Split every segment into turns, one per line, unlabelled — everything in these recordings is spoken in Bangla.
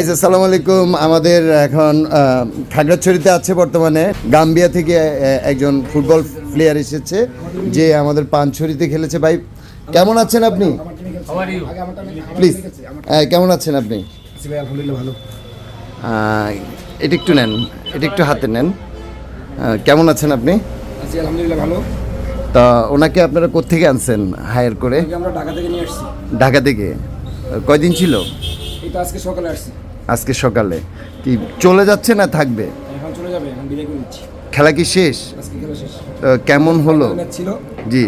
গাইজ আসসালামু আলাইকুম। আমাদের এখন খাগড়াছড়িতে আছে বর্তমানে। গাম্বিয়া থেকে একজন ফুটবল প্লেয়ার এসেছে যে আমাদের পানছড়িতে খেলেছে। ভাই কেমন আছেন আপনি? প্লিজ কেমন আছেন আপনি? এটা একটু নেন এটা একটু হাতে নেন। কেমন আছেন আপনি?
আলহামদুলিল্লাহ ভালো।
তা ওনাকে আপনারা কোত্থেকে আনছেন হায়ার করে?
আমরা ঢাকা থেকে নিয়ে আসছি।
ঢাকা থেকে। কয়দিন ছিল?
তো আজকে সকালে আসছি।
আজকে সকালে। কি চলে যাচ্ছে না থাকবে?
এখন চলে যাবে এখন বিদায় করে দিচ্ছি।
খেলা কি শেষ?
আজকে খেলা শেষ।
কেমন হলো?
ছিল।
জি।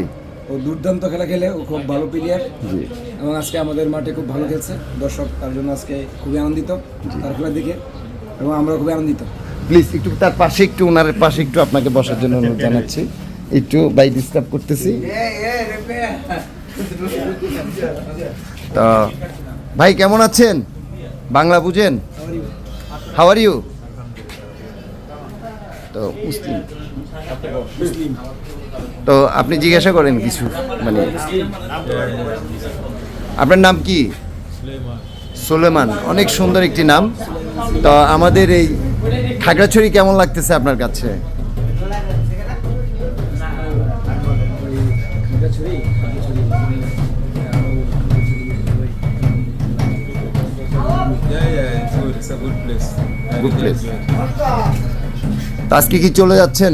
ও দুর্দান্ত খেলা খেলে ও খুব ভালো প্লেয়ার
জি।
এবং আজকে আমাদের মাঠে খুব ভালো খেলছে। দর্শক তার জন্য আজকে খুবই আনন্দিত তার খেলা দেখে এবং আমরা খুবই আনন্দিত।
প্লিজ একটু তার পাশে একটু ওনার পাশে একটু আপনাকে বসার জন্য অনুরোধ জানাচ্ছি। একটু বাই ডিস্টার্ব করতেছি। তো ভাই কেমন আছেন? বাংলা বুঝেন? হাউ আর ইউ তো মুসলিম। তো আপনি জিজ্ঞাসা করেন কিছু মানে আপনার নাম কি? সোলেমান। অনেক সুন্দর একটি নাম। তো আমাদের এই খাগড়াছড়ি কেমন লাগতেছে আপনার কাছে?
গুড
প্লেস আজকে কি চলে যাচ্ছেন?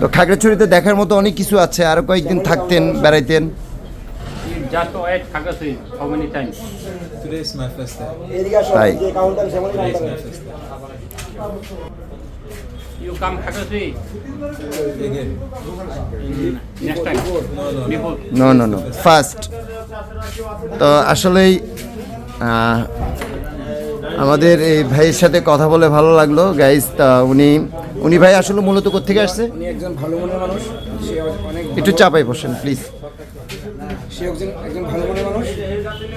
তো খাগড়াছড়িতে দেখার মতো অনেক কিছু আছে। আরও কয়েকদিন থাকতেন বেড়াইতেন। ফার্স্ট তো আসলেই আমাদের এই ভাইয়ের সাথে কথা বলে ভালো লাগল। গাইজ তা উনি উনি ভাই আসলে মূলত কোথেকে আসছে?
একজন ভালো মনের মানুষ। সে অনেক
একটু চাপাই বসেন প্লিজ
সে একজন একজন ভালো মনের মানুষ।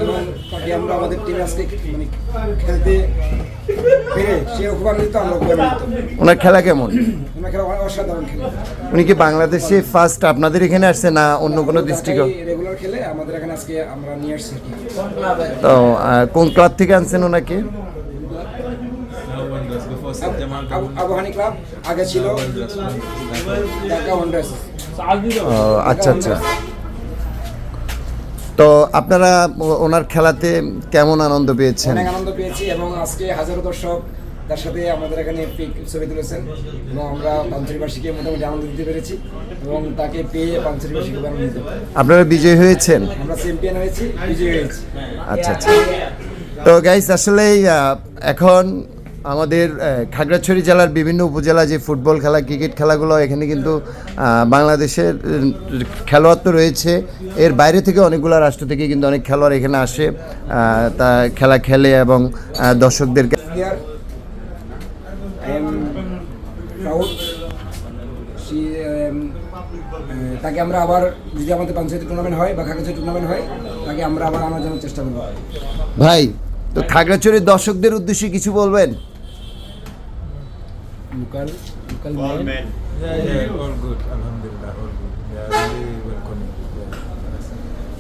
এবং তাকে আমরা আমাদের টিমে আজকে মানে খেলতে পেরে আমরা
ওনার খেলা কেমন?
ওনার খেলা অসাধারণ খেলে।
উনি কি বাংলাদেশে ফার্স্ট আপনাদের এখানে আসছে না অন্য কোনো ডিস্ট্রিক্ট
রেগুলার খেলে আমাদের এখানে আজকে আমরা নিয়ে আসছি
তো কোন ক্লাব থেকে আনছেন ওনাকে?
আবহানী ক্লাব আগে ছিল ঢাকা
ও, আচ্ছা আচ্ছা। তো আপনারা ওনার খেলাতে কেমন আনন্দ পেয়েছেন?
অনেক আনন্দ পেয়েছি এবং আজকে হাজারো দর্শক তার সাথে আমাদের এখানে পিক ছবি তুলেছেন এবং আমরা পাঞ্চরিবাসীকে মোটামুটি আনন্দ দিতে পেরেছি এবং তাকে পেয়ে পাঞ্চরিবাসী খুব আনন্দিত
আপনারা বিজয়ী হয়েছেন?
আমরা চ্যাম্পিয়ন হয়েছি বিজয়ী হয়েছি।
আচ্ছা আচ্ছা। তো গাইস আসলেই এখন আমাদের খাগড়াছড়ি জেলার বিভিন্ন উপজেলা যে ফুটবল খেলা ক্রিকেট খেলাগুলো এখানে কিন্তু বাংলাদেশের খেলোয়াড় তো রয়েছে। এর বাইরে থেকে অনেকগুলো রাষ্ট্র থেকে কিন্তু অনেক খেলোয়াড় এখানে আসে। তা খেলা খেলে এবং দর্শকদেরকে
তাকে আমরা আবার যদি আমাদের পঞ্চায়েত টুর্নামেন্ট হয় বা খাগড়াছড়ি টুর্নামেন্ট হয় তাকে আমরা আবার আনার জন্য চেষ্টা করব।
ভাই তো খাগড়াছড়ির দর্শকদের উদ্দেশ্যে কিছু বলবেন?
Local local
Yeah, yeah, all good. Alhamdulillah, all good. Yeah, really welcoming.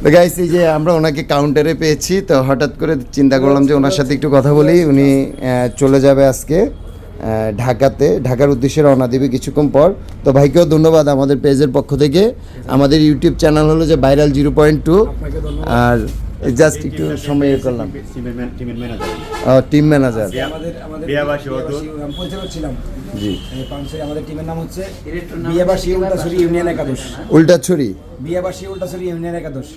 তো গাইস এই যে আমরা ওনাকে কাউন্টারে পেয়েছি তো হঠাৎ করে চিন্তা করলাম যে ওনার সাথে একটু কথা বলি। উনি চলে যাবে আজকে ঢাকাতে। ঢাকার উদ্দেশ্যে রওনা দিবে কিছুক্ষণ পর। তো ভাইকেও ধন্যবাদ আমাদের পেজের পক্ষ থেকে। আমাদের ইউটিউব চ্যানেল হলো যে ভাইরাল জিরো পয়েন্ট টু আর জাস্ট একটু সময় ইয়ে করলাম
টিমের ম্যানেজার
টিম ম্যানেজার জি।
আমাদের টিমের নাম হচ্ছে বিয়াবাসী উল্টাছড়ি ইউনিয়ন একাদশ
উল্টাছড়ি
বিয়াবাসী উল্টাছড়ি ইউনিয়ন একাদশ